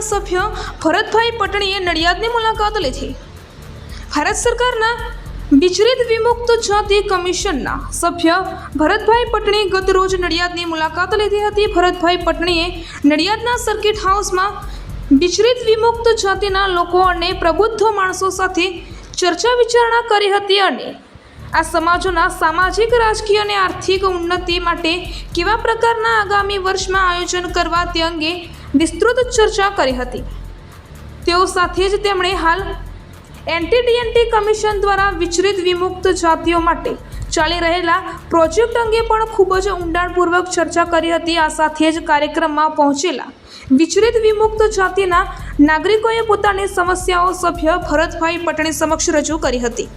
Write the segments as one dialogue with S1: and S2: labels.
S1: સભ્ય ભરતભાઈ પટણીએ નડિયાદની મુલાકાત લીધી ભારત સરકારના વિચલિત વિમુક્ત જાતિ કમિશનના સભ્ય ભરતભાઈ પટણી ગત રોજ નડિયાદની મુલાકાત લીધી હતી. ભરતભાઈ પટણીએ નડિયાદના સર્કિટ હાઉસમાં વિચલિત વિમુક્ત જાતિના લોકો અને પ્રબુદ્ધ માણસો સાથે ચર્ચા વિચારણા કરી હતી અને આ સમાજોના સામાજિક, રાજકીય અને આર્થિક ઉન્નતિ માટે કેવા પ્રકારના આગામી વર્ષમાં આયોજન કરવા તે અંગે વિસ્તૃત ચર્ચા કરી હતી. તેઓ સાથે જ તેમણે હાલ એન્ટી ડીએનટી કમિશન દ્વારા વિચલિત વિમુક્ત જાતિઓ માટે ચાલી રહેલા પ્રોજેક્ટ અંગે પણ ખૂબ જ ઊંડાણપૂર્વક ચર્ચા કરી હતી. આ સાથે જ કાર્યક્રમમાં પહોંચેલા વિચલિત વિમુક્ત જાતિના નાગરિકોએ પોતાની સમસ્યાઓ સભ્ય ભરતભાઈ પટણી સમક્ષ રજૂ કરી હતી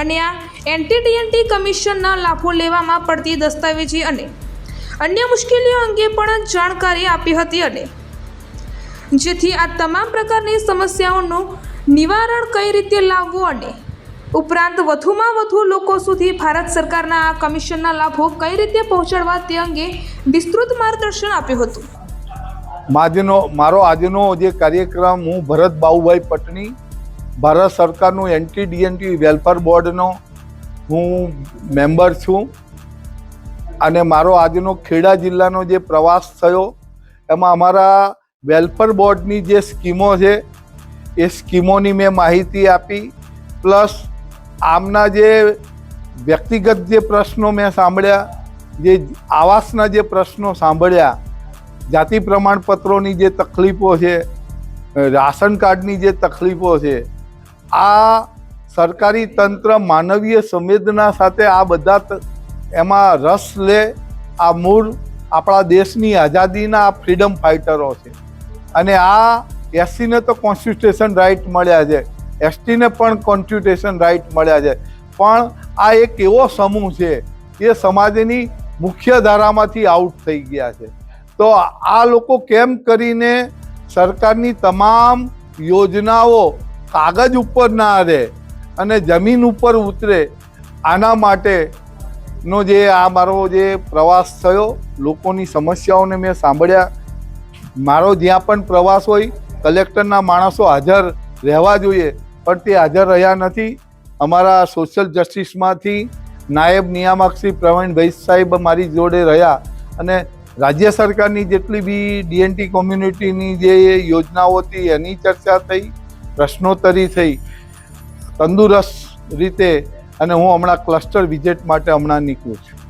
S1: અને આ એન્ટી ડીએનટી કમિશનના લાભો લેવામાં પડતી દસ્તાવેજી અને અન્ય મુશ્કેલીઓ અંગે પણ જાણકારી આપી હતી અને જેથી આ તમામ પ્રકારની સમસ્યાઓનું નિવારણ કઈ રીતે લાવવું અને ઉપરાંત વધુમાં વધુ લોકો સુધી ભારત સરકારના આ કમિશનના લાભો કઈ રીતે પહોંચાડવા તે અંગે વિસ્તૃત માર્ગદર્શન આપ્યું હતું.
S2: આજનો મારો આજનો જે કાર્યક્રમ હું ભરત બાઉભાઈ પટણી ભારત સરકારનું એન્ટી ડીએનટી વેલફેર બોર્ડનો હું મેમ્બર છું. અને મારો આજનો ખેડા જિલ્લાનો જે પ્રવાસ થયો, એમાં અમારા વેલફેર બોર્ડની જે સ્કીમો છે, એ સ્કીમોની મેં માહિતી આપી. પ્લસ આમના જે વ્યક્તિગત જે પ્રશ્નો મેં સાંભળ્યા, જે આવાસના જે પ્રશ્નો સાંભળ્યા, જાતિ પ્રમાણપત્રોની જે તકલીફો છે, રાશન કાર્ડની જે તકલીફો છે, આ સરકારી તંત્ર માનવીય સંવેદના સાથે આ બધા એમાં રસ લે આ મૂળ આપણા દેશની આઝાદીના ફ્રીડમ ફાઇટરો છે. અને આ એસસીને તો કોન્સ્ટિટ્યુશન રાઇટ મળ્યા છે. એસટીને પણ કોન્સ્ટિટ્યુશન રાઇટ મળ્યા છે. પણ આ એક એવો સમૂહ છે, એ સમાજની મુખ્ય ધારામાંથી આઉટ થઈ ગયા છે. તો આ લોકો કેમ કરીને સરકારની તમામ યોજનાઓ કાગજ ઉપર ના રહે અને જમીન ઉપર ઉતરે, આના માટેનો જે આ મારો જે પ્રવાસ થયો, લોકોની સમસ્યાઓને મેં સાંભળ્યા. મારો જ્યાં પણ પ્રવાસ હોય, કલેક્ટરના માણસો હાજર રહેવા જોઈએ, પણ તે હાજર રહ્યા નથી. અમારા સોશિયલ જસ્ટિસમાંથી નાયબ નિયામક શ્રી પ્રવીણભાઈ સાહેબ મારી જોડે રહ્યા અને રાજ્ય સરકારની જેટલી બી ડીએનટી કોમ્યુનિટીની જે યોજનાઓ હતી, એની ચર્ચા થઈ, પ્રશ્નોત્તરી થઈ, તંદુરસ્ત રીતે, અને હું હમણાં ક્લસ્ટર વિઝિટ માટે હમણાં નીકળું છું.